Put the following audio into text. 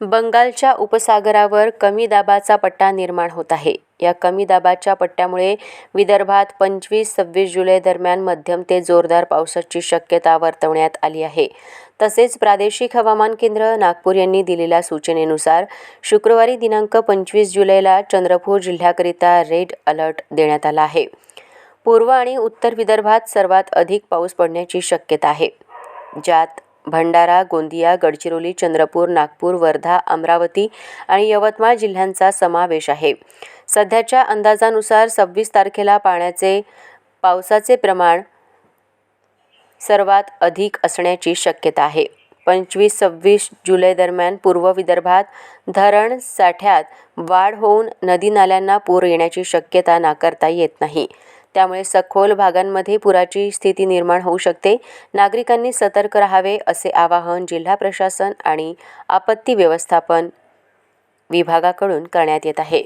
बंगालच्या उपसागरावर कमी दाबाचा पट्टा निर्माण होत आहे. या कमी दाबाच्या पट्ट्यामुळे विदर्भात पंचवीस सव्वीस जुलै दरम्यान मध्यम ते जोरदार पावसाची शक्यता वर्तवण्यात आली आहे. तसेच प्रादेशिक हवामान केंद्र नागपूर यांनी दिलेल्या सूचनेनुसार शुक्रवारी दिनांक पंचवीस जुलैला चंद्रपूर जिल्ह्याकरिता रेड अलर्ट देण्यात आला आहे. पूर्व आणि उत्तर विदर्भात सर्वात अधिक पाऊस पडण्याची शक्यता आहे. ज्यात भंडारा गोंदिया गडचिरोली चंद्रपूर नागपूर वर्धा अमरावती आणि यवतमाळ जिल्ह्यांचा समावेश आहे. सध्याच्या अंदाजानुसार सव्वीस तारखेला पाण्याचे पावसाचे प्रमाण सर्वात अधिक असण्याची शक्यता आहे. पंचवीस सव्वीस जुलै दरम्यान पूर्व विदर्भात धरण साठ्यात वाढ होऊन नदी नाल्यांना पूर येण्याची शक्यता नाकारता येत नाही. त्यामुळे सखोल भागांमध्ये पुराची स्थिती निर्माण होऊ शकते. नागरिकांनी सतर्क राहावे असे आवाहन जिल्हा प्रशासन आणि आपत्ती व्यवस्थापन विभागाकडून करण्यात येत आहे.